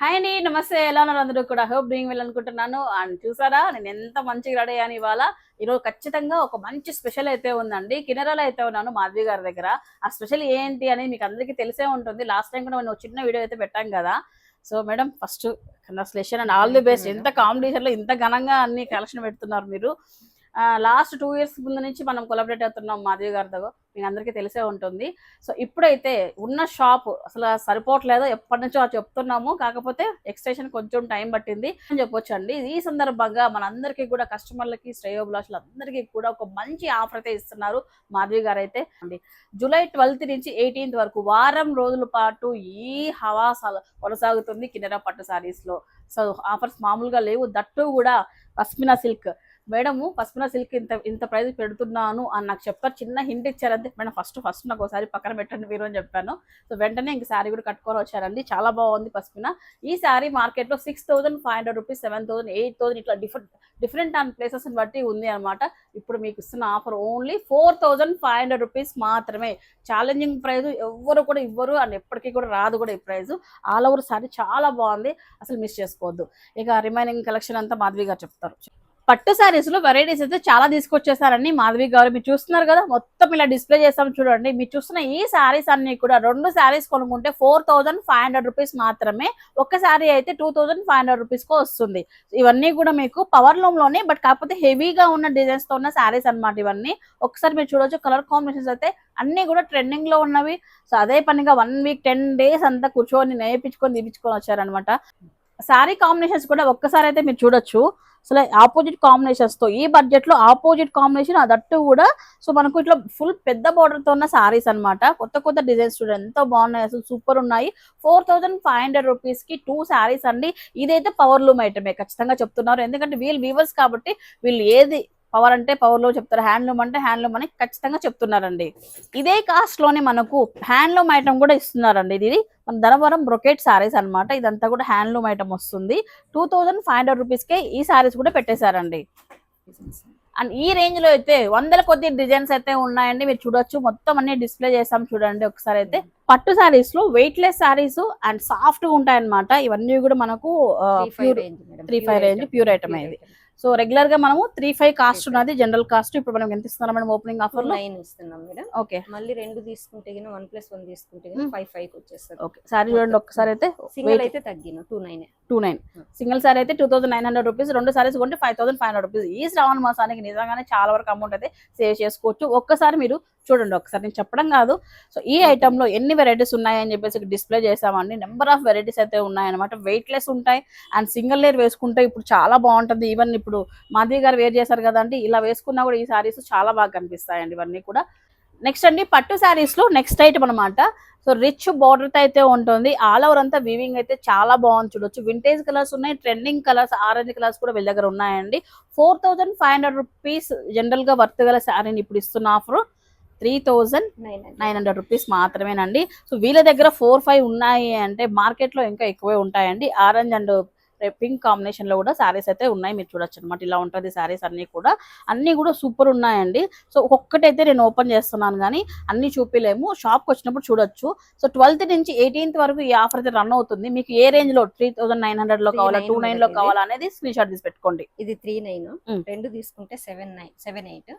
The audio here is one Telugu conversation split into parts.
హాయ్ అండి నమస్తే. ఎలా ఉన్నారు అందరూ కూడా? హోప్ డూయింగ్ వెల్ అనుకుంటున్నాను. అండ్ చూసారా నేను ఎంత మంచిగా రెడీ అయ్యాను ఇవాళ. ఈరోజు ఖచ్చితంగా ఒక మంచి స్పెషల్ అయితే ఉందండి. కినరాలో అయితే ఉన్నాను మాధవి గారి దగ్గర. ఆ స్పెషల్ ఏంటి అని మీకు అందరికీ తెలిసే ఉంటుంది. లాస్ట్ టైం కూడా నేను చిన్న వీడియో అయితే పెట్టాం కదా. So madam first congratulation and all the best ఎంత కాంపిటీషన్లో ఇంత ఘనంగా అన్ని కలెక్షన్ పెడుతున్నారు మీరు. లాస్ట్ టూ ఇయర్స్ ముందు నుంచి మనం కొలాబరేట్ అవుతున్నాం మాధవి గారితో. మీకు అందరికీ తెలిసే ఉంటుంది. సో ఇప్పుడైతే ఉన్న షాప్ అసలు సరిపోవట్లేదు ఎప్పటి నుంచో చెప్తున్నాము. కాకపోతే ఎక్స్టెన్షన్ కొంచెం టైం పట్టింది అని చెప్పొచ్చు అండి ఈ సందర్భంగా మనందరికీ కూడా కస్టమర్లకి శ్రేయోభిలాషులు అందరికీ కూడా ఒక మంచి ఆఫర్ అయితే ఇస్తున్నారు మాధవి గారు అయితే అండి జూలై ట్వెల్త్ నుంచి ఎయిటీన్త్ వరకు వారం రోజుల పాటు ఈ హవా కొనసాగుతుంది కిన్నెర పట్టు శారీస్లో. సో ఆఫర్స్ మామూలుగా లేవు. దట్టు కూడా పస్మినా సిల్క్ మేడము పసుపున సిల్క్ ఇంత ఇంత ప్రైస్ పెడుతున్నాను అని నాకు చెప్పారు. చిన్న హింట్ ఇచ్చారంటే మేడం ఫస్ట్ ఫస్ట్ నాకు ఒకసారి పక్కన పెట్టండి మీరు అని చెప్పాను. సో వెంటనే ఇంక శారీ కూడా కట్టుకొని వచ్చారండి. చాలా బాగుంది పసుపున. ఈ శారీ మార్కెట్లో six thousand five hundred rupees seven thousand eight thousand ఇట్లా డిఫరెంట్ డిఫరెంట్ అండ్ ప్లేసెస్ బట్టి ఉంది అనమాట ఇప్పుడు మీకు ఇస్తున్న offer only four thousand five hundred rupees మాత్రమే. ఛాలెంజింగ్ ప్రైస్ ఎవ్వరు కూడా ఇవ్వరు అండ్ ఎప్పటికీ కూడా రాదు కూడా ఈ ప్రైస్ ఆల్ ఓవర్ సారీ చాలా బాగుంది. అసలు మిస్ చేసుకోవద్దు. ఇక రిమైనింగ్ కలెక్షన్ అంతా మాధవి గారు చెప్తారు. పట్టు శారీస్లో వెరైటీస్ అయితే చాలా తీసుకొచ్చేసారని మాధవి గారు మీరు చూస్తున్నారు కదా మొత్తం ఇలా డిస్ప్లే చేస్తాం చూడండి. మీరు చూస్తున్న ఈ శారీస్ అన్ని కూడా రెండు శారీస్ కొనుక్కుంటే four thousand five hundred rupees మాత్రమే ఒక శారీ అయితే టూ థౌసండ్ ఫైవ్ హండ్రెడ్ రూపీస్కు వస్తుంది. ఇవన్నీ కూడా మీకు పవర్ లూమ్లోనే బట్ కాకపోతే హెవీగా ఉన్న డిజైన్స్తో ఉన్న శారీస్ అన్నమాట ఇవన్నీ. ఒకసారి మీరు చూడొచ్చు కలర్ కాంబినేషన్స్ అయితే అన్ని కూడా ట్రెండింగ్లో ఉన్నవి. సో అదే పనిగా వన్ వీక్ టెన్ డేస్ అంతా కూర్చొని నేర్పించుకొని తీపించుకొని వచ్చారనమాట శారీ కాంబినేషన్స్ కూడా ఒక్కసారి అయితే మీరు చూడొచ్చు. అసలు ఆపోజిట్ కాంబినేషన్స్తో ఈ బడ్జెట్లో ఆపోజిట్ కాంబినేషన్ అదట్టు కూడా సో మనకు ఇట్లా ఫుల్ పెద్ద బోర్డర్తో ఉన్న సారీస్ అన్నమాట. కొత్త కొత్త డిజైన్స్ చూడండి ఎంతో బాగున్నాయి అసలు సూపర్ ఉన్నాయి. ఫోర్ థౌసండ్ ఫైవ్ హండ్రెడ్ రూపీస్కి టూ సారీస్ అండి. ఇదైతే పవర్ లూమ్ ఐటమే ఖచ్చితంగా చెప్తున్నారు. ఎందుకంటే వీళ్ళు వీవర్స్ కాబట్టి వీళ్ళు ఏది పవర్ అంటే పవర్లో చెప్తారు. హ్యాండ్లూమ్ అంటే హ్యాండ్లూమ్ అని ఖచ్చితంగా చెప్తున్నారండి. ఇదే కాస్ట్లోనే మనకు హ్యాండ్లూమ్ ఐటమ్ కూడా ఇస్తున్నారండి. ఇది మన ధనవరం బ్రొకెట్ సారీస్ అన్నమాట. ఇదంతా కూడా హ్యాండ్లూమ్ ఐటమ్ వస్తుంది. టూ థౌజండ్ ఫైవ్ హండ్రెడ్ రూపీస్కే ఈ సారీస్ కూడా పెట్టేశారండి. అండ్ ఈ రేంజ్లో అయితే వందల కొద్ది డిజైన్స్ అయితే ఉన్నాయండి. మీరు చూడొచ్చు. మొత్తం అన్ని డిస్ప్లే చేస్తాం చూడండి ఒకసారి అయితే. పట్టు సారీస్లో వెయిట్ లెస్ సారీస్ అండ్ సాఫ్ట్గా ఉంటాయి అనమాట ఇవన్నీ కూడా మనకు three five range pure item ఇది. సో రెగ్యులర్గా మనము త్రీ ఫైవ్ కాస్ట్ ఉన్నది. జనరల్ కాస్ట్ ఇప్పుడు మనం ఎంత ఇస్తున్నాం మేడం ఓపెనింగ్ ఆఫర్లో నైన్ ఇస్తున్నాం మేడం. ఓకే మళ్ళీ రెండు తీసుకుంటే గిన వన్ ప్లస్ వన్ తీసుకుంటే Hmm. ఫైవ్ ఫైవ్ వచ్చేస్తుంది. ఓకే సారీ చూడండి ఒక్కసారి అయితే సింగిల్ అయితే తగ్గిన two nine two nine Hmm. Single sari అయితే two thousand nine hundred rupees రెండు సారీస్ కొంటే five thousand five hundred rupees ఈ శ్రావణ మాసానికి నిజంగానే చాలా వరకు అమౌంట్ అయితే సేవ్ చేసుకోవచ్చు. ఒక్కసారి మీరు చూడండి. ఒకసారి నేను చెప్పడం కాదు. సో ఈ ఐటమ్లో ఎన్ని వెరైటీస్ ఉన్నాయని చెప్పేసి డిస్ప్లే చేసామండి నెంబర్ ఆఫ్ వెరైటీస్ అయితే ఉన్నాయన్నమాట. వెయిట్ లెస్ ఉంటాయి. అండ్ సింగిల్ లేయర్ వేసుకుంటే ఇప్పుడు చాలా బాగుంటుంది. ఈవెన్ ఇప్పుడు ఇప్పుడు మాధవి గారు వేర్ చేశారు కదండి ఇలా వేసుకున్నా కూడా ఈ సారీస్ చాలా బాగా కనిపిస్తాయండి ఇవన్నీ కూడా. నెక్స్ట్ అండి పట్టు సారీస్లో నెక్స్ట్ ఐటమ్ అనమాట సో రిచ్ బార్డర్తో అయితే ఉంటుంది. ఆల్ ఓవర్ అంతా వీవింగ్ అయితే చాలా బాగుంది చూడొచ్చు. వింటేజ్ కలర్స్ ఉన్నాయి ట్రెండింగ్ కలర్స్ ఆరెంజ్ కలర్స్ కూడా వీళ్ళ దగ్గర ఉన్నాయండి. Four thousand five hundred rupees జనరల్గా వర్త్ గల శారీని ఇప్పుడు ఇస్తున్న offer three thousand nine nine hundred rupees మాత్రమేనండి. సో వీళ్ళ దగ్గర ఫోర్ ఫైవ్ ఉన్నాయి అంటే మార్కెట్లో ఇంకా ఎక్కువే ఉంటాయండి. ఆరెంజ్ అండ్ పింక్ కాంబినేషన్లో కూడా సారీస్ అయితే ఉన్నాయి. మీరు చూడొచ్చు అనమాట ఇలా ఉంటది సారీస్ అన్ని కూడా. అన్ని కూడా సూపర్ ఉన్నాయండి. సో ఒక్కటైతే నేను ఓపెన్ చేస్తున్నాను కానీ అన్ని చూపిలేము. షాప్కి వచ్చినప్పుడు చూడొచ్చు. సో ట్వెల్త్ నుంచి ఎయిటీన్త్ వరకు ఈ ఆఫర్ అయితే రన్ అవుతుంది. మీకు ఏ రేంజ్లో త్రీ థౌసండ్ నైన్ హండ్రెడ్లో కావాలా 39 టూ నైన్లో మనకి కావాలా అనేది స్క్రీన్ షాట్ తీసి పెట్టుకోండి. ఇది త్రీ నైన్. రెండు తీసుకుంటే సెవెన్ నైన్ సెవెన్ ఎయిట్.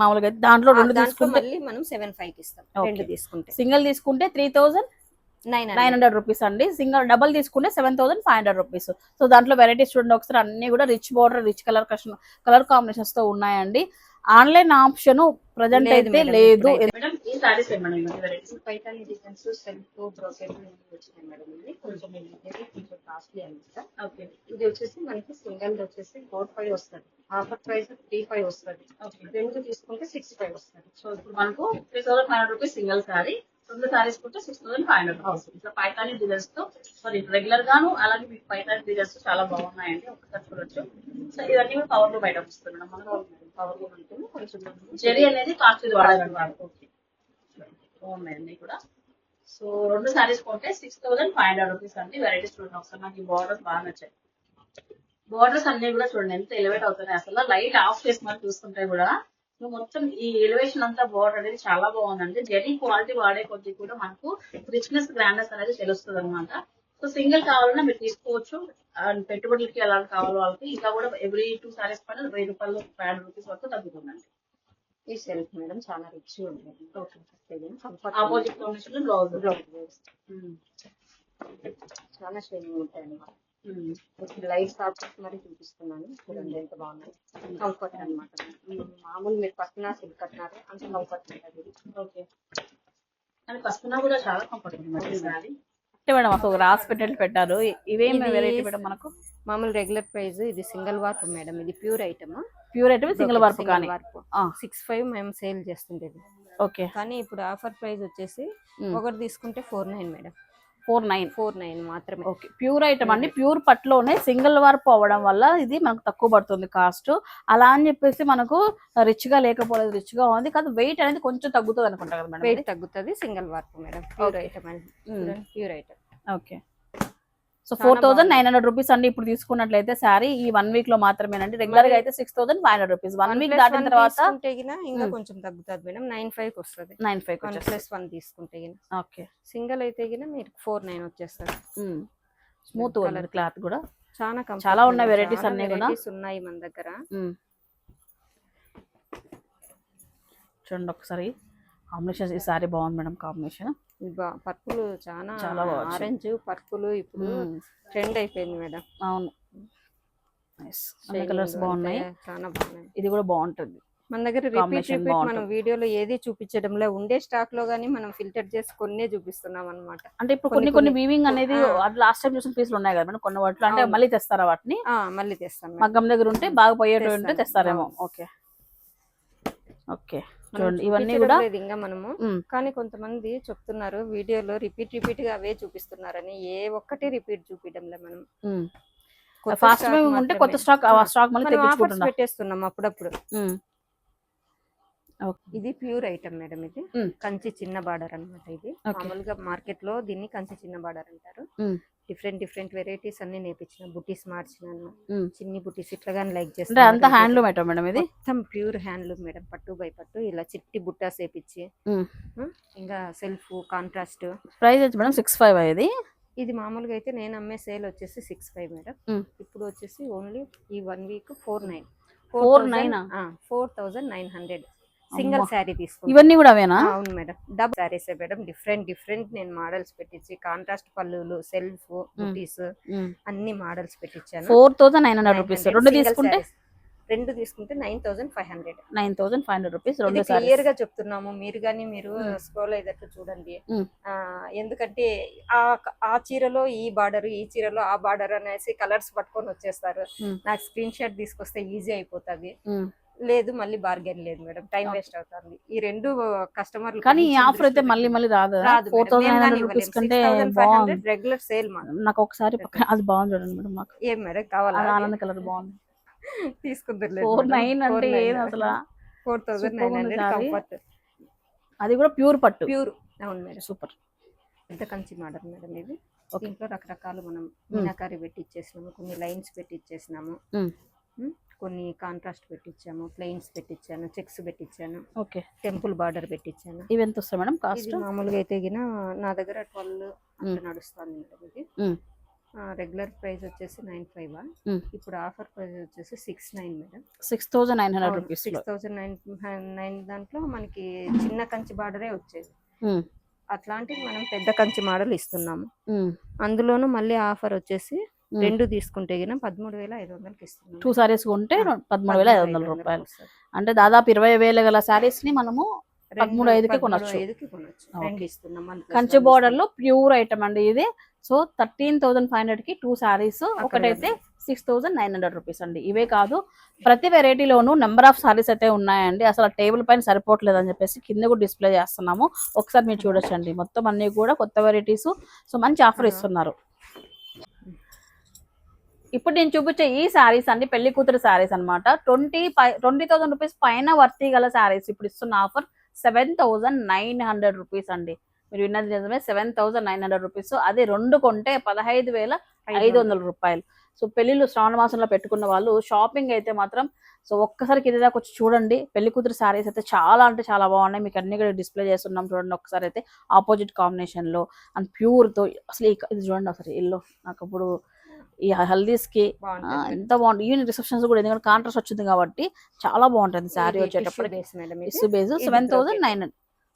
మామూలుగా దాంట్లో రెండు తీసుకుంటే మనం సెవెన్ ఫైవ్కి ఇస్తాం. రెండు తీసుకుంటే. సింగిల్ తీసుకుంటే three thousand nine hundred rupees అండి. సింగిల్ డబల్ తీసుకుంటే seven thousand five hundred rupees so దాంట్లో వెరైటీస్ చూడండి. ఒకసారి అన్ని కూడా rich border rich colour colour కాంబినేషన్స్తో ఉన్నాయండి. ఆన్లైన్ ఆప్షన్ ప్రజెంట్ లేదు అయితే లేదు. ఇప్పుడైతే. ఈ saris varieties Paithani designs self brocade వచ్చినాయి మేడం? ఇది కొంచెం ఇది కొంచెం కాస్ట్లీ అనమాట ఓకే ఇది వచ్చేసి మనకి సింగిల్ వచ్చేసి ఫోర్ ఫైవ్ వస్తుంది. ఆఫర్ ప్రైస్ త్రీ ఫైవ్ వస్తుంది. రెండు తీసుకుంటే సిక్స్ ఫైవ్ వస్తుంది. సో ఇప్పుడు మనకు three thousand five hundred rupees single sari రెండు సారీస్ కొంటే six thousand five hundred rupees ఇట్లా పైతాని డిజైన్స్తో సారీ రెగ్యులర్ గాను అలాగే మీకు పైతాని డిజైన్స్ చాలా బాగున్నాయండి. ఒకసారి చూడొచ్చు. సో ఇవన్నీ కూడా పవర్ లూమ్ బయట ఇస్తున్నాం మనం పవర్ ఉంటుంది కొంచెం జెరీ అనేది కాస్ట్ వాడాలన్నమాట ఓకే బాగున్నాయండి కూడా. సో రెండు సారీస్ కొంటే six thousand five hundred rupees అండి. వెరైటీస్ చూడండి ఒకసారి. నాకు ఈ బార్డర్స్ బాగా నచ్చాయి. బార్డర్స్ అన్ని కూడా చూడండి. ఎంత ఎలివేట్ అవుతున్నాయి. అసలు లైట్ ఆఫ్ చేసి మరి చూసుకుంటే కూడా మొత్తం ఈ ఎలివేషన్ అంతా బార్డర్ అనేది చాలా బాగుందండి. జెరీ క్వాలిటీ వాడే కొద్ది కూడా మనకు రిచ్నెస్ గ్రాండ్నెస్ అనేది తెలుస్తుంది అనమాట సో సింగిల్ కావాలన్నా మీరు తీసుకోవచ్చు. అండ్ పెట్టుబడులకి ఎలా కావాలో వాళ్ళకి. ఇంకా కూడా ఎవ్రీ టూ సారీస్ పైన వెయ్యి రూపాయలు ఫైవ్ హండ్రెడ్ రూపీస్ వరకు తగ్గుతుందండి. ఈ సెల్ఫ్ మేడం చాలా రిచ్ ఉంది. ఆపోజిట్ కాంబినేషన్లో బ్లౌజ్ చాలా షైనింగ్ ఉంటాయి అన్నమాట. లైట్ ఆప్షన్స్ మరి చూపిస్తున్నాను. చూడండి ఎంత బాగున్నాయి. కంఫర్ట్ అన్నమాట. మామూలు మీరు పక్కన సిల్క్ కట్టినారు అంత కంఫర్ట్ ఉంటుంది. ఓకే. కానీ పసుపునా కూడా చాలా కంఫర్ట్ ఉంది మేడం రాసి పెట్టేట్లు పెట్టారు. ఇవేం ఇది- వెరైటీ మేడం మనకు? మామూలు రెగ్యులర్ ప్రైస్ ఇది సింగిల్ వార్ప్ మేడం. ఇది ప్యూర్ ఐటమ్ ప్యూర్ అయితే సింగిల్ కానీ? వార్ప్ ఆ. సిక్స్ ఫైవ్ మేము సేల్ చేస్తుండేది. ఓకే. కానీ ఇప్పుడు ఆఫర్ ప్రైస్ వచ్చేసి. ఒకటి తీసుకుంటే four nine madam. Four nine. Four nine మాత్రమే. ఓకే ప్యూర్ ఐటమ్ అండి. ప్యూర్ పట్టులోనే సింగిల్ వర్క్ అవ్వడం వల్ల ఇది మనకు తక్కువ పడుతుంది కాస్ట్. అలా అని చెప్పేసి మనకు రిచ్గా లేకపోలేదు రిచ్గా ఉంది. కాదు వెయిట్ అనేది కొంచెం తగ్గుతుంది అనుకుంటా కదా మేడం వెయిట్ తగ్గుతుంది single warp madam. Pure. Item అండి. మ్మ్. Pure item. Okay so four thousand. Nine hundred rupees అండి ఇప్పుడు తీసుకున్నట్లయితే శారీ ఈ వన్ వీక్లో మాత్రమేనండి. రెగ్యులర్గా అయితే six thousand five hundred rupees. One week దాటిన తర్వాత ఇంకా. కొంచెం తగ్గుతుంది మేడం. నైన్ ఫైవ్ వస్తుంది. నైన్ ఫైవ్ ప్లస్ వన్ తీసుకుంటే ఓకే. సింగిల్ అయితే మీరు ఫోర్ నైన్ వచ్చేస్తుంది. స్మూత్. ఉంది క్లాత్ కూడా. చాలా చాలా ఉన్నాయి చాలా అన్నీ కూడా. ఉన్నాయి మన దగ్గర. చూడండి ఒకసారి. కాంబినేషన్ ఈ సారీ బాగుంది మేడం కాంబినేషన్. పర్పుల్ చాలా. ఆరెంజ్ పర్పుల్ ఇప్పుడు ట్రెండ్ అయిపోయింది మేడం అవును అన్ని కలర్స్ బాగున్నాయి చాలా బాగున్నాయి ఇది కూడా బాగుంటుంది మన దగ్గర రిపీట్ రిపీట్ మనం. వీడియోలో ఏది చూపించడంలో ఉండే స్టాక్లో గానీ మనం ఫిల్టర్ చేసి కొన్నే చూపిస్తున్నాం అన్నమాట అంటే ఇప్పుడు కొన్ని కొన్ని వీవింగ్ అనేది. లాస్ట్ టైం చూసిన పీసులు ఉన్నాయి కదా మేడం కొన్ని వాటిలో అంటే. మళ్ళీ తెస్తారా వాటిని మళ్ళీ తెస్తాం. మగ్గం దగ్గర ఉంటే బాగా పోయేటవి ఉంటే. తెస్తారేమో. ఓకే ఓకే చూడండి ఇవన్నీ కూడా ఇంకా మనము. కానీ కొంతమంది చెప్తున్నారు వీడియోలో రిపీట్ రిపీట్గా అవే చూపిస్తున్నారని. ఏ ఒక్కటి రిపీట్ చూపించడంలే మనం. ఫాస్ట్ ఉంటే. కొత్త స్టాక్ స్టాక్ మళ్ళీ పెట్టేస్తున్నాం అప్పుడప్పుడు. ఇది ప్యూర్ ఐటమ్ మేడం ఇది. కంచి చిన్న బార్డర్ అన్నమాట ఇది. మామూలుగా మార్కెట్లో దీన్ని కంచి చిన్న బార్డర్ అంటారు. డిఫరెంట్ డిఫరెంట్ వెరైటీస్ అన్ని నేర్పించిన. బుటీస్ మార్చినాను మ్మ్. చిన్ని బుటీస్ ఇట్లా కానీ లైక్ చేస్తాను అంత హ్యాండ్లూమ్ ఐటమ్ మేడం ఇది? మొత్తం ప్యూర్ హ్యాండ్లూమ్ మేడం పట్టు బై పట్టు. ఇలా చిట్టి బుట్టాస్ వేపించి ఇంకా సెల్ఫ్ కాంట్రాస్ట్. ప్రైస్ వచ్చి మేడం సిక్స్ ఫైవ్ ఇది? ఇది మామూలుగా అయితే నేను అమ్మే సేల్ వచ్చేసి సిక్స్ ఫైవ్ మేడం. ఇప్పుడు వచ్చేసి ఓన్లీ ఈ one week four nine. 4,900? Four thousand nine hundred. Single. Sari తీసుకుంటాను ఇవన్నీ కూడా అవేనా? అవును మేడం. డబ్ శారీస్ మేడం. డిఫరెంట్ డిఫరెంట్ నేను మోడల్స్ పెట్టించి కాంట్రాస్ట్ పళ్ళులు సెల్ఫ్ బుటీస్ అన్ని మోడల్స్ పెట్టించాను. Four thousand nine hundred 900. Rupees రెండు తీసుకుంటే. రెండు తీసుకుంటే nine thousand five hundred. Nine thousand five hundred rupees రెండు క్లియర్గా చెప్తున్నాము. మీరు కానీ మీరు. స్క్రోల్ అయ్యేటట్టు చూడండి. ఎందుకంటే ఆ ఆ చీరలో ఈ బార్డర్ ఈ చీరలో ఆ బార్డర్ అనేసి కలర్స్ పట్టుకొని వచ్చేస్తారు. నాకు స్క్రీన్ షాట్ తీసుకొస్తే ఈజీ అయిపోతుంది. లేదు మళ్ళీ బార్గెన్ లేదు మేడం. టైం. వేస్ట్ అవుతుంది. ఈ రెండు కస్టమర్ కానీ ఈ ఆఫర్ అయితే మళ్ళీ మళ్ళీ రాదు? ఫోర్ థౌసండ్ రూపీస్ కంటే రెగ్యులర్ సేల్ నాకు ఒకసారి అది బాగుంది చూడండి మేడం నాకు ఏం మేడం? కావాలా ఆనంద కలర్ బాగుంది. తీసుకుందరు ఫోర్ నైన్ అంటే ఏది అసలు? Four thousand nine hundred. Comfort అది కూడా ప్యూర్ పట్టు. ప్యూర్. అవును మేడం. సూపర్. పెద్ద కంచి మోడల్ మేడం ఇది. దీంట్లో రకరకాలు మనం మీనాకారి పెట్టి ఇచ్చేసినాము కొన్ని లైన్స్ పెట్టి ఇచ్చేసినాము. కొన్ని కాంట్రాస్ట్ పెట్టించాము ప్లెయిన్స్ పెట్టించాను చెక్స్ పెట్టించాను ఓకే. టెంపుల్ బార్డర్ పెట్టించాను ఇవి ఎంత వస్తాయి మేడం కాస్ట్ మామూలుగా అయితే గిన నా దగ్గర ట్వెల్వ్ అట్లా నడుస్తుంది మేడం ఇది. రెగ్యులర్ ప్రైస్ వచ్చేసి నైన్ ఫైవ్. ఇప్పుడు ఆఫర్ ప్రైస్ వచ్చేసి six nine madam. Six thousand nine hundred rupees six thousand nine nine దాంట్లో మనకి చిన్న కంచి బార్డరే వచ్చేది. అట్లాంటివి మనం పెద్ద కంచి మోడల్ ఇస్తున్నాము. అందులోనూ మళ్ళీ ఆఫర్ వచ్చేసి. రెండు తీసుకుంటే గిన పదమూడు వేల ఐదు వందలకి ఇస్తున్నాము టూ సారీస్ కొంటే పదమూడు వేల ఐదు వందల 13,500 రూపాయలు. అంటే దాదాపు ఇరవై వేల గల సారీస్ని మనము పదమూడు ఐదుకి కొనొచ్చు. కంచి బోర్డర్లో ప్యూర్ ఐటమ్ అండి ఇది. సో థర్టీన్ థౌసండ్ ఫైవ్ హండ్రెడ్కి టూ సారీస్ ఒకటైతే six thousand nine hundred rupees అండి. ఇవే కాదు ప్రతి వెరైటీలోనూ నెంబర్ ఆఫ్ సారీస్ అయితే ఉన్నాయండి. అసలు టేబుల్ పైన సరిపోవట్లేదు అని చెప్పేసి కింద కూడా డిస్ప్లే చేస్తున్నాము. ఒకసారి మీరు చూడొచ్చండి. మొత్తం అన్ని కూడా కొత్త వెరైటీస్ సో మంచి ఆఫర్. ఇస్తున్నారు. ఇప్పుడు నేను చూపించే ఈ శారీస్ అండి పెళ్ళి కూతురు శారీస్ అన్నమాట. ట్వంటీ ట్వంటీ థౌసండ్ రూపీస్ పైన వర్తీ గల శారీస్ ఇప్పుడు ఇస్తున్న offer seven thousand nine hundred rupees అండి. మీరు విన్నది నిజమే seven thousand nine hundred rupees. అది రెండు కొంటే పదహైదు వేల ఐదు వందల రూపాయలు. సో పెళ్ళిళ్ళు శ్రావణ మాసంలో పెట్టుకున్న వాళ్ళు షాపింగ్ అయితే మాత్రం సో ఒక్కసారి కింద దాకా వచ్చి చూడండి. పెళ్ళి కూతురు శారీస్ అయితే చాలా అంటే చాలా బాగున్నాయి. మీకు అన్ని కూడా డిస్ప్లే చేస్తున్నాం చూడండి ఒకసారి అయితే. ఆపోజిట్ కాంబినేషన్లో. అండ్ ప్యూర్తో అసలు ఇది చూడండి ఒకసారి ఎల్లో నాకు ఇప్పుడు ఈ హల్దీస్కి ఆ, బాగుంటుంది ఎంత బాగుంటుంది ఈవెన్ రిసెప్షన్స్ కూడా ఎందుకంటే కాంట్రాస్ట్ వచ్చింది కాబట్టి చాలా బాగుంటుంది శారీ ఇది tissue base seven thousand. Nine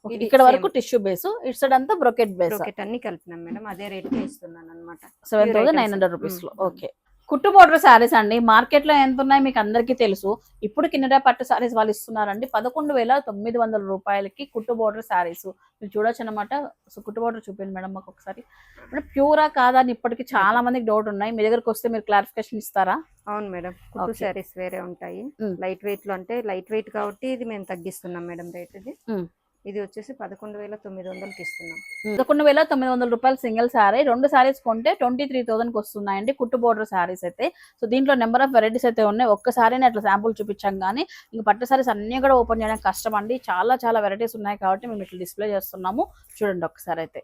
ఇది ఇక్కడ వరకు. టిష్యూ బేస్ ఇటు సైడ్ అంతా బ్రొకెట్ బేస్ అన్ని కలిపినాం మేడం అదే రేట్ ఇస్తున్నాను అనమాట సెవెన్ థౌసండ్. నైన్ హండ్రెడ్ రూపీస్లో. ఓకే కుట్టు బోర్డర్ శారీస్ అండి. మార్కెట్లో ఎంత ఉన్నాయి మీకు అందరికీ తెలుసు. ఇప్పుడు కిన్నెరా పట్టు శారీస్ వాళ్ళు ఇస్తున్నారండి. పదకొండు వేల తొమ్మిది వందల రూపాయలకి కుట్టు బోర్డర్ శారీస్. మీరు చూడొచ్చు అనమాట సో కుట్టు బోర్డర్ చూపించండి మేడం మాకు ఒకసారి. అంటే ప్యూరా కాదా అని ఇప్పటికి చాలా మందికి డౌట్ ఉన్నాయి. మీ దగ్గరకు వస్తే మీరు క్లారిఫికేషన్ ఇస్తారా? అవును మేడం. కుట్టు. శారీస్ వేరే ఉంటాయి. లైట్ వెయిట్లో అంటే లైట్ వెయిట్ కాబట్టి ఇది మేము తగ్గిస్తున్నాం మేడం రేట్ ఇది. Mm. ఇది వచ్చేసి పదకొండు వేల తొమ్మిది వందలకి ఇస్తున్నాం. పదకొండు వేల తొమ్మిది వందల రూపాయలు సింగిల్ శారీ రెండు శారీస్ కొంటే ట్వంటీ త్రీ థౌసండ్కి వస్తున్నాయండి. కుట్టు బోర్డర్ శారీస్ అయితే. సో దీంట్లో నెంబర్ ఆఫ్ వెరైటీస్ అయితే ఉన్నాయి. ఒక్క శారీని అట్లా శాంపుల్ చూపించాం కానీ ఇంక పట్టు శారీస్ అన్ని కూడా ఓపెన్ చేయడం కష్టం అండి చాలా చాలా వెరైటీస్ ఉన్నాయి కాబట్టి మేము ఇట్లా డిస్ప్లే చేస్తున్నాము. చూడండి ఒకసారి అయితే.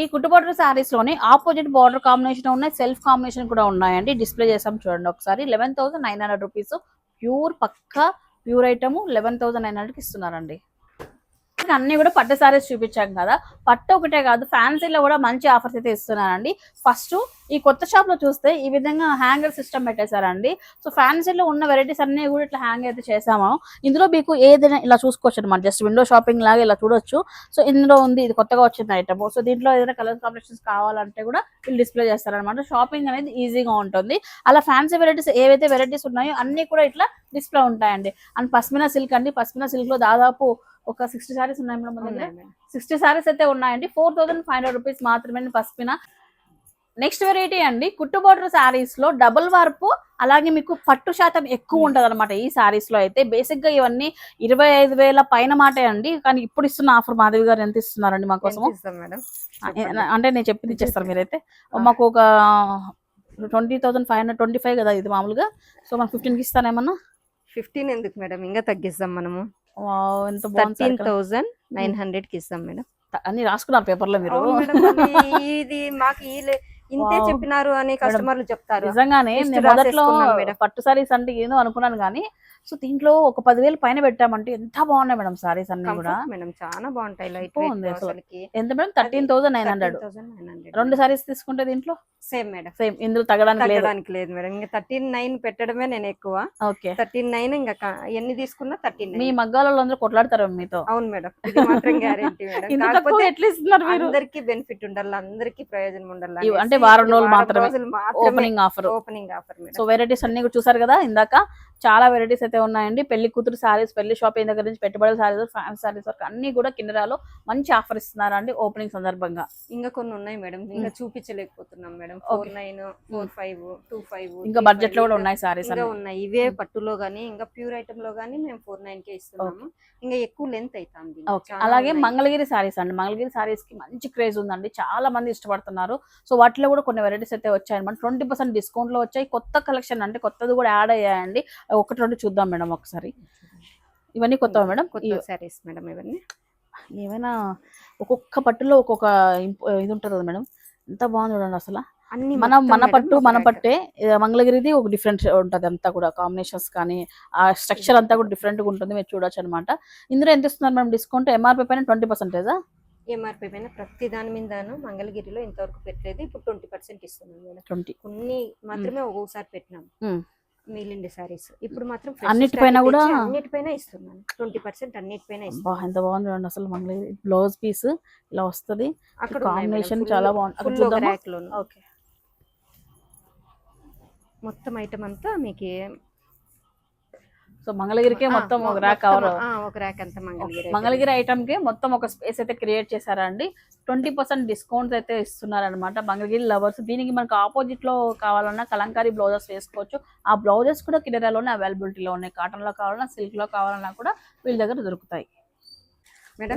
ఈ కుట్టు బోర్డర్ శారీస్లోనే ఆపోజిట్ బార్డర్ కాంబినేషన్ ఉన్నాయి. సెల్ఫ్ కాంబినేషన్ కూడా ఉన్నాయండి. డిస్ప్లే చేసాం చూడండి ఒకసారి eleven thousand nine hundred rupees pure పక్కా pure item eleven thousand nine హండ్రెడ్కి ఇస్తున్నారండి. అన్ని కూడా పట్టు సారీస్ చూపించాం కదా. పట్టు ఒకటే కాదు ఫ్యాన్సీలో కూడా మంచి ఆఫర్స్ అయితే ఇస్తున్నారండి. ఫస్ట్ ఈ కొత్త షాప్లో చూస్తే ఈ విధంగా హ్యాంగర్ సిస్టమ్ పెట్టేశారండి. సో ఫ్యాన్సీలో ఉన్న వెరైటీస్ అన్ని కూడా ఇట్లా హ్యాంగ్ అయితే చేసాము ఇందులో మీకు ఏదైనా ఇలా చూసుకోవచ్చు అనమాట జస్ట్ విండో షాపింగ్ లాగా ఇలా చూడొచ్చు. సో ఇందులో ఉంది ఇది కొత్తగా వచ్చిన ఐటమ్ సో దీంట్లో ఏదైనా కలర్ కాంబినేషన్స్ కావాలంటే కూడా వీళ్ళు డిస్ప్లే చేస్తారనమాట షాపింగ్ అనేది ఈజీగా ఉంటుంది. అలా ఫ్యాన్సీ వెరైటీస్ ఏవైతే వెరైటీస్ ఉన్నాయో అన్ని కూడా ఇట్లా డిస్ప్లే ఉంటాయండి. అండ్ పస్మినా సిల్క్ అండి. పస్మినా సిల్క్లో దాదాపు ఒక సిక్స్టీ సారీస్ ఉన్నాయి మేడం మన దగ్గర. సిక్స్టీ సారీస్ అయితే ఉన్నాయండి. Four thousand five hundred rupees మాత్రమే పసిపిన నెక్స్ట్ వెరైటీ అండి కుట్టు బోర్డర్ శారీస్లో డబుల్ వార్పు అలాగే మీకు పట్టు శాతం ఎక్కువ ఉంటది అనమాట ఈ శారీస్లో అయితే. బేసిక్గా ఇవన్నీ ఇరవై ఐదు వేల పైన మాటే అండి కానీ ఇప్పుడు ఇస్తున్న ఆఫర్ మాధవి గారు ఎంత ఇస్తున్నారండి మాకోసం. అంటే నేను చెప్పింది ఇచ్చేస్తారు మీరైతే. మాకు ఒక twenty thousand five hundred twenty five కదా ఇది మామూలుగా. సో మనకు ఫిఫ్టీన్కి ఇస్తానేమన్నా ఫిఫ్టీన్ ఎందుకు మేడం? ఇంకా తగ్గిస్తాం మనము. ఎంత థర్టీన్ థౌసండ్ నైన్ హండ్రెడ్కి ఇస్తాం మేడం. అన్ని రాసుకున్నారు పేపర్లో మీరు ఇది మాకు ఈ లే- ఇంతే. చెప్పినారు అని కస్టమర్లు చెప్తారు. నిజంగానే మొదట్లో. పట్టు సారీస్ అంటే ఏదో అనుకున్నాను కానీ సో దీంట్లో ఒక పదివేలు పైన పెట్టామంటే ఎంత బాగున్నాయి మేడం సారీస్ అన్ని కూడా. మేడం చాలా బాగుంటాయి లైట్ ఎంత madam? Thirteen thousand nine hundred రెండు సారీస్ తీసుకుంటే దీంట్లో? Same madam. సేమ్ ఇందులో తగ్గడానికి లేదు. తగ్గడానికి లేదు మేడం. ఇంకా థర్టీన్ నైన్ పెట్టడమే నేను ఎక్కువ. ఓకే. థర్టీన్ నైన్ ఇంకా ఎన్ని తీసుకున్నా థర్టీన్ మీ మగ్గాలలో అందరూ కొట్లాడతారు మీతో. అవును మేడం. ఇది మాత్రం గ్యారెంటీ మేడం. అందరికి బెనిఫిట్ ఉండాలి అందరికి ప్రయోజనం ఉండాలి అంటే వారం రోజులు మాత్రమే. Opening offer opening offer so varieties అన్ని కూడా చూసారు కదా ఇందాక? చాలా వెరైటీస్ అయితే ఉన్నాయండి. పెళ్ళి కూతురు సారీస్ పెళ్ళి షాపింగ్ దగ్గర నుంచి పెట్టుబడి సారీస్ ఫ్యాన్ సారీస్ వరకు అన్ని కూడా కిన్నెరాలో మంచి ఆఫర్ ఇస్తున్నారు అండి ఓపెనింగ్ సందర్భంగా. ఇంకా కొన్ని ఉన్నాయి మేడం. ఇంకా చూపించలేకపోతున్నాం madam. Four nine four five two five ఇంకా బడ్జెట్లో కూడా ఉన్నాయి సారీస్ ఉన్నాయి. ఇవే పట్టులో గానీ ఇంకా ప్యూర్ ఐటమ్లో గానీ మేము ఫోర్ నైన్ కే ఇస్తున్నాము. ఇంకా ఎక్కువ లెంత్ అవుతుంది అలాగే. మంగళగిరి సారీస్ అండి. మంగళగిరి సారీస్కి మంచి క్రేజ్ ఉందండి. చాలా మంది ఇష్టపడుతున్నారు. సో వాటిలో కూడా కొన్ని వెరైటీస్ అయితే వచ్చాయన్నమాట. ట్వంటీ పర్సెంట్ డిస్కౌంట్లో వచ్చాయి. కొత్త కలెక్షన్ అంటే కొత్తది కూడా యాడ్ అయ్యాయండి. ఒకటి రెండు చూద్దాం మేడం ఒకసారి. ఇవన్నీ కొత్త మేడం? కొత్త సారీస్ మేడం ఇవన్నీ. ఏమైనా ఒక్కొక్క పట్టులో ఒక్కొక్క ఇది ఉంటుంది కదా మేడం? ఎంత బాగుంది చూడండి అసలు. అన్ని మన మన పట్టు మన. పట్టే మంగళగిరిది ఒక డిఫరెంట్ ఉంటది అంతా కూడా. కాంబినేషన్స్ కానీ ఆ స్ట్రక్చర్ అంతా కూడా డిఫరెంట్గా ఉంటుంది. మీరు చూడొచ్చు అనమాట ఇందులో ఎంత ఇస్తున్నారు మేడం డిస్కౌంట్ ఎంఆర్పీ పైన ట్వంటీ పర్సెంటేజా ఎంఆర్పీ పైన ప్రతి దాని మీదను మంగళగిరిలో ఇంతవరకు పెట్టలేదు. ఇప్పుడు ట్వంటీ పర్సెంట్ ఇస్తున్నాం ట్వంటీ కొన్ని మాత్రమే ఒక్కొక్కసారి పెట్టినాం. మిగిలింది సారీస్. ఇప్పుడు మాత్రం అన్నిటిపైన కూడా- అన్నిటిపైన ఇస్తున్నాను. ట్వంటీ పర్సెంట్ అన్నిటిపైన ఎంత బాగుంది చూడండి అసలు మంగళగిరి బ్లౌజ్ పీస్ ఇలా వస్తది. అక్కడ కాంబినేషన్ చాలా బాగుంది. ఓకే. మొత్తం ఐటమ్ అంతా మీకు సో మంగళగిరికే మొత్తం ఒక ర్యాక్ కవర్ ఒక ర్యాక్ అంతా మంగళగిరి మంగళగిరి ఐటమ్కి మొత్తం ఒక స్పేస్ అయితే క్రియేట్ చేశారండి ట్వంటీ పర్సెంట్ డిస్కౌంట్ అయితే ఇస్తున్నారనమాట మంగళగిరి లవర్స్ దీనికి మనకు ఆపోజిట్లో కావాలన్నా కలంకారీ బ్లౌజెస్ వేసుకోవచ్చు. ఆ బ్లౌజెస్ కూడా కిడరాలోనే అవైలబిలిటీలో ఉన్నాయి. కాటన్లో కావాలన్నా సిల్క్లో కావాలన్నా కూడా వీళ్ళ దగ్గర దొరుకుతాయి.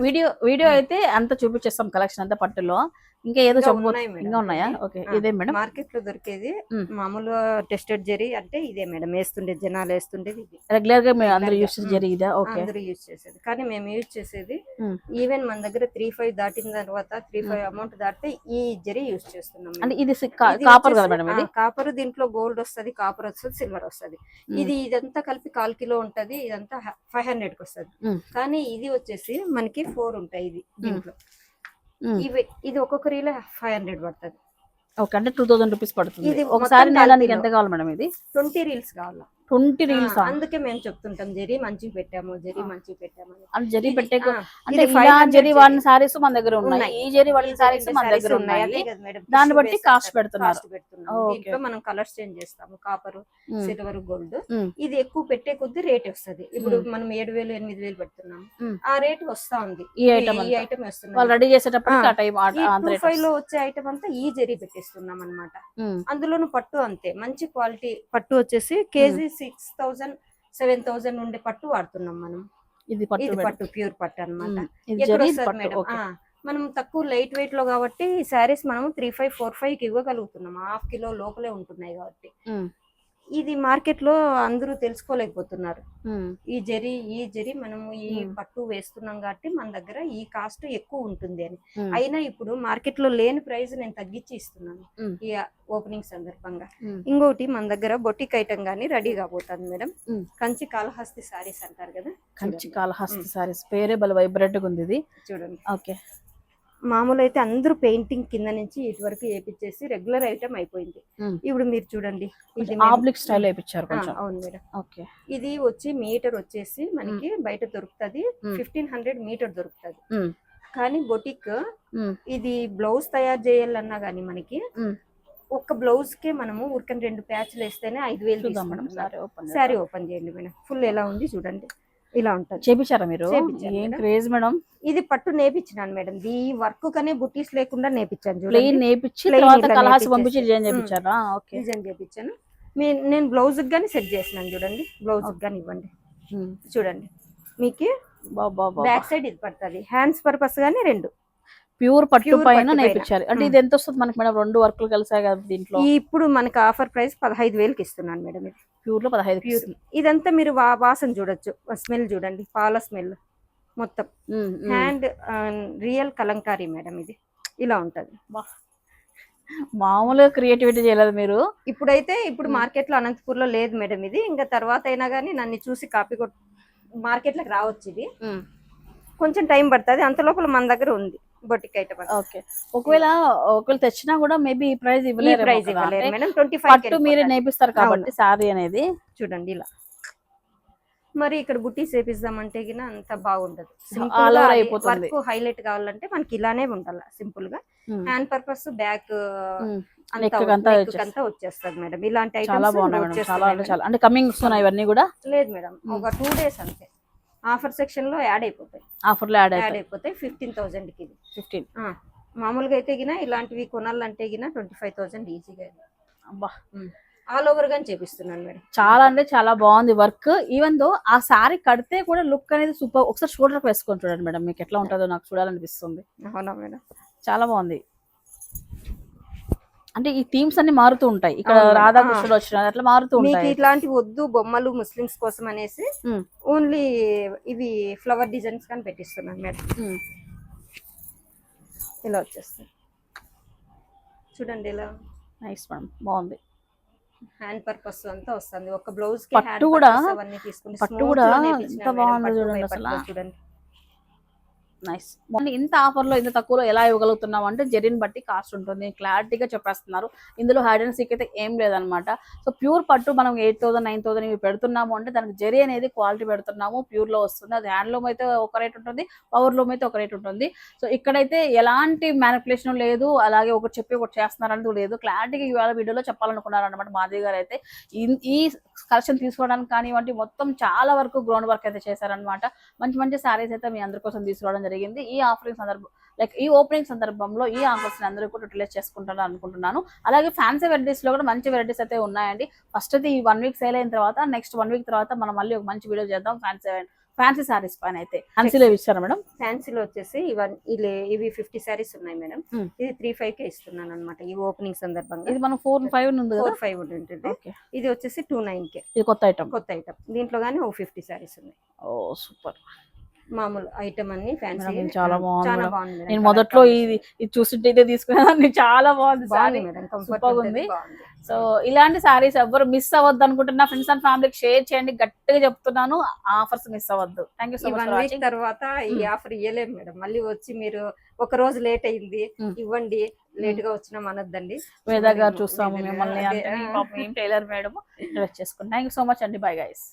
వీడియో వీడియో అయితే అంత చూపించేస్తాం కలెక్షన్ అంతా పట్టులో. ఇంకా ఏదో ఇంకా ఉన్నాయి ఇంకా. ఓకే ఇదే మేడం. మార్కెట్లో దొరికేది. మామూలుగా టెస్టెడ్ జెరీ అంటే ఇదే మేడం. వేస్తుండే జనాలు వేస్తుండేది రెగ్యులర్గా మేము అందరూ. Use okay. అందరూ యూజ్ చేసేది. కానీ మేము యూజ్ చేసేది. ఈవెన్ మన దగ్గర త్రీ ఫైవ్ దాటిన తర్వాత త్రీ ఫైవ్ అమౌంట్ దాటితే ఈ జెరీ యూజ్ చేస్తున్నాం. అంటే ఇది కాపర్ కదా మేడం ఇది? కాపర్ దీంట్లో గోల్డ్ వస్తది కాపర్ వస్తుంది సిల్వర్ వస్తది. ఇది ఇదంతా కలిపి కాల్ కిలో ఉంటది ఇదంతా ఫైవ్ హండ్రెడ్కి వస్తది. కానీ ఇది వచ్చేసి మనకి ఫోర్ ఉంటాయి ఇది దీంట్లో. ఇవి ఇది ఒక్కొక్క రీల్ ఫైవ్ హండ్రెడ్ పడుతుంది. ఓకే అంటే టూ థౌసండ్ రూపీస్ పడుతుంది. ఇది ఒకసారి నెలనికి కలిపిలో. ఎంత కావాలి మేడం ఇది? ట్వంటీ రీల్స్ కావాలా? ట్వంటీ రీల్స్ అందుకే మేము చెప్తుంటాం జరీ మంచిగా పెట్టాము జరీ మంచిగా పెట్టాము. అంటే జరీ పెట్టే అంటే ఇది ఇలా 500 జరీ. వాడిన సారీస్ మన దగ్గర ఉన్నాయి. ఈ జరీ వాడిన సారీస్ మన దగ్గర ఉన్నాయి. దాన్ని బట్టి కాస్ట్. పెడుతున్నారు. దీంట్లో మనం కలర్స్ చేంజ్ చేస్తాము కాపర్. Silver gold. ఇది ఎక్కువ పెట్టే కొద్ది రేట్ వస్తది ఇప్పుడు. మనం ఏడు వేలు ఎనిమిది వేలు పెడుతున్నాం మ్. ఆ రేట్ వస్తా ఉంది ఈ item ఈ. ఐటమ్ వస్తుంది రెడీ చేసేటప్పుడు ఫైవ్లో వచ్చే ఐటమ్ అంతా ఈ జరీ పెట్టేస్తున్నాం అన్నమాట అందులోను పట్టు అంతే మంచి క్వాలిటీ పట్టు వచ్చేసి KG six thousand seven thousand ఉండే పట్టు వాడుతున్నాం మనం. ఇది పట్టు. పట్టు ప్యూర్ పట్టు ఆ, మనం తక్కువ లైట్ వెయిట్లో కాబట్టి ఈ శారీస్ మనం త్రీ ఫైవ్ ఫోర్ ఫైవ్కి ఇవ్వగలుగుతున్నాం. హాఫ్ కిలో లోపలే ఉంటున్నాయి కాబట్టి. ఇది మార్కెట్లో అందరూ తెలుసుకోలేకపోతున్నారు. ఈ జరి ఈ జరి మనము ఈ. పట్టు వేస్తున్నాం కాబట్టి మన దగ్గర ఈ కాస్ట్ ఎక్కువ ఉంటుంది అని. అయినా ఇప్పుడు మార్కెట్లో లేని ప్రైస్ నేను తగ్గించి ఇస్తున్నాను. ఈ ఓపెనింగ్ సందర్భంగా. ఇంకోటి మన దగ్గర బొటిక్ ఐటమ్ గానీ రెడీ కాబోతుంది మేడం. కంచి కాళహస్తి సారీస్ అంటారు కదా కంచి. కాళహస్తి సారీస్ పేరే బల వైబ్రెంట్గా ఉంది ఇది చూడండి ఓకే మామూలు అయితే అందరూ పెయింటింగ్ కింద నుంచి ఇటు వరకు వేపించేసి రెగ్యులర్ ఐటమ్ అయిపోయింది. ఇప్పుడు మీరు చూడండి ఇది ఆబ్లిక్ స్టైల్ వేయించారు అవును మేడం ఓకే ఇది వచ్చి మీటర్ వచ్చేసి మనకి బయట దొరుకుతది. ఫిఫ్టీన్ హండ్రెడ్ మీటర్ దొరుకుతది. కానీ బొటిక్. ఇది బ్లౌజ్ తయారు చేయాలన్నా గానీ మనకి. ఒక్క బ్లౌజ్ కే మనము ఊరికని రెండు ప్యాచ్లు వేస్తేనే ఐదు వేలు తీసుకుంటున్నారు. సారీ ఓపెన్ చేయండి మేడం ఫుల్ ఎలా ఉంది చూడండి ఇలా ఉంటది. చేపించారా మీరు? ఏం. Craze madam? ఇది పట్టు నేపించినాను మేడం. ఈ వర్క్ కనే బుట్టీస్ లేకుండా నేపించాను ప్లెయిన్ తర్వాత కలహాసి నేపిచ్చేసి. పంపించి డిజైన్. చేపించారా? ఓకే. డిజైన్ చేపించాను. నేను బ్లౌజ్ గానీ సెట్ చేసినాను చూడండి. బ్లౌజ్ గానీ ఇవ్వండి. చూడండి. మీకు బ్యాక్ సైడ్ ఇది పడుతుంది. హ్యాండ్స్ పర్పస్ గానీ రెండు. ప్యూర్ పట్టు పైన. నేర్పించారు అంటే. ఇది ఎంత వస్తుంది మనకి మేడం? రెండు వర్క్లు కలిసాయి కదా దీంట్లో. ఇప్పుడు మనకి ఆఫర్ ప్రైస్ పదహైదు వేలకి ఇస్తున్నాను మేడం ఇది. ప్యూర్లో పదహైదు ప్యూర్. ఇదంతా మీరు వాసన చూడొచ్చు. స్మెల్ చూడండి. పాల స్మెల్ మొత్తం. హ్యాండ్ రియల్ కలంకారీ మేడం ఇది. ఇలా ఉంటది. మామూలుగా క్రియేటివిటీ చేయలేదు మీరు. ఇప్పుడైతే ఇప్పుడు. మార్కెట్లో అనంతపూర్లో లేదు మేడం ఇది. ఇంకా తర్వాత అయినా కానీ నన్ను చూసి కాపీ కొట్ మార్కెట్లోకి రావచ్చు ఇది. కొంచెం టైం పడుతుంది. అంత లోపల మన దగ్గర ఉంది. Boutique item okay. ఒకవేళ ఒకవేళ తెచ్చినా కూడా మేబీ ఈ ప్రైస్ ఈ ఇవ్వలేరు ప్రైస్ ఇవ్వలేరు మేడం. ట్వంటీ పట్టు మీరే ఫైవ్ నేపిస్తారు కాబట్టి సారీ అనేది. చూడండి ఇలా. మరి ఇక్కడ బుట్టీస్ వేపిద్దామంటే గిన అంత బాగుండదు. అయిపోతుంది. వర్క్ హైలైట్ కావాలంటే మనకి ఇలానే ఉండాలి సింపుల్గా. Hand purpose back. అంతా వచ్చేస్తుంది. మేడం. ఇలాంటి ఐటమ్స్ చాలా అంటే చాలా అంటే కమింగ్ ఇవన్నీ కూడా? లేదు మేడం. ఒక టూ డేస్ అంతే. ఆఫర్ సెక్షన్లో యాడ్ అయిపోతాయి. ఆఫర్లో యాడ్ అయిపోతాయి. ఫిఫ్టీన్ థౌసండ్కి. ఇది ఫిఫ్టీన్ మామూలుగా అయితే గిన ఇలాంటివి కొనాలంటే గిన ట్వంటీ ఫైవ్ థౌసండ్ ఈజీగా అబ్బా. ఆల్ ఓవర్ గాని చేపిస్తున్నాను మేడం. చాలా అంటే చాలా బాగుంది వర్క్. ఈవెన్ దో ఆ సారీ కడితే కూడా లుక్ అనేది సూపర్. ఒకసారి షోల్డర్ వేసుకొని చూడండి మేడం. మీకు ఎట్లా ఉంటుందో నాకు చూడాలనిపిస్తుంది. అవునా మేడం? చాలా బాగుంది. అంటే ఈ థీమ్స్ అన్ని మారుతూ ఉంటాయి. ఇక్కడ. రాధాకృష్ణుడు వచ్చిన అట్లా మారుతూ ఉంటాయి. ఇట్లాంటి వద్దు బొమ్మలు ముస్లిమ్స్ కోసం అనేసి. ఓన్లీ ఇవి ఫ్లవర్ డిజైన్స్ కానీ పెట్టిస్తున్నాను మేడం. ఇలా వచ్చేస్తుంది. చూడండి ఇలా. నైస్ మేడం బాగుంది. హ్యాండ్ పర్పస్ అంతా వస్తుంది. ఒక బ్లౌజ్కి పట్టు కూడా- పట్టు కూడా ఎంత బాగుందో చూడండి అసలు. చూడండి. నైస్ ఇంత ఆఫర్లో ఇంత తక్కువలో ఎలా ఇవ్వగలుగుతున్నాం అంటే జెరిన్ బట్టి కాస్ట్ ఉంటుంది. క్లారిటీగా చెప్పేస్తున్నారు. ఇందులో హైడ్ అండ్ సీక్ అయితే ఏం లేదనమాట సో ప్యూర్ పట్టు మనం ఎయిట్ థౌసండ్ నైన్ థౌసండ్ ఇవి పెడుతున్నాము అంటే దానికి జెరీ అనేది క్వాలిటీ పెడుతున్నాము. ప్యూర్లో వస్తుంది. అది హ్యాండ్లూమ్ అయితే ఒక రేట్ ఉంటుంది. పవర్ లూమ్ అయితే ఒక రేట్ ఉంటుంది. సో ఇక్కడైతే ఎలాంటి మ్యానిపులేషన్ లేదు. అలాగే ఒకటి చెప్పి ఒకటి చేస్తున్నారని లేదు. క్లారిటీగా ఇవాళ వీడియోలో చెప్పాలనుకున్నారు అనమాట మాధవి గారు అయితే. ఈ- కలెక్షన్ తీసుకోవడానికి కానివ్వండి మొత్తం చాలా వరకు గ్రౌండ్ వర్క్ అయితే చేశారనమాట మంచి మంచి సారీస్ అయితే మీ అందరి కోసం తీసుకోవడం జరిగింది. ఈ ఆఫరింగ్ సందర్భం లైక్ ఈ ఓపెనింగ్ సందర్భంలో ఈ ఆఫర్స్ అందరూ కూడా యూటిలైజ్ చేసుకుంటారని అనుకుంటున్నాను. అలాగే ఫ్యాన్సీ వెరైటీస్లో కూడా మంచి వెరైటీస్ అయితే ఉన్నాయండి. ఫస్ట్ అయితే ఈ వన్ వీక్ సేల్ అయిన తర్వాత నెక్స్ట్ వన్ వీక్ తర్వాత మనం మళ్ళీ ఒక మంచి వీడియో చేద్దాం ఫ్యాన్సీ ఫ్యాన్సీ సారీస్ పైన అయితే. ఫ్యాన్సీలో ఇచ్చారా మేడం? ఫ్యాన్సీలో వచ్చేసి ఇవన్నీ ఇవి ఫిఫ్టీ సారీస్ ఉన్నాయి మేడం. Hmm. ఇది త్రీ ఫైవ్ కే ఇస్తున్నాను అనమాట ఈ ఓపెనింగ్ సందర్భంగా. ఇది మనం ఫోర్ ఫైవ్ ఉంది కదా? ఫోర్ ఫైవ్ ఉంటుంది ఓకే ఇది వచ్చేసి టూ నైన్ కే. ఇది కొత్త ఐటమ్ కొత్త ఐటమ్ దీంట్లో గానీ ఓ ఫిఫ్టీ సారీస్ ఉన్నాయి. ఓ సూపర్. మామూలు ఐటమ్ అన్ని ఫ్యాన్సీ చాలా బాగుంది. నేను మొదట్లో. ఇది ఇది చూస్తుంటే ఇదే తీసుకునేదాన్ని చాలా బాగుంది సారీ కంఫర్ట్ ఉంది. సో ఇలాంటి సారీస్ ఎవ్వరు మిస్ అవ్వద్దు అనుకుంటున్నా. ఫ్రెండ్స్ అండ్ ఫ్యామిలీకి షేర్ చేయండి. గట్టిగా చెప్తున్నాను. ఆఫర్స్ మిస్ అవ్వద్దు. థ్యాంక్ యూ సో మచ్ తర్వాత ఈ Hmm. ఆఫర్ ఇవ్వలేము మేడం. మళ్ళీ వచ్చి మీరు ఒక రోజు లేట్ అయింది Hmm. ఇవ్వండి లేట్గా వచ్చినా అనొద్దండి. వేదా గారు చూస్తాము మిమ్మల్ని ఏం టైలర్ మేడం. డ్రెస్ చేసుకోండి థ్యాంక్ యూ సో మచ్ అండి. Bye guys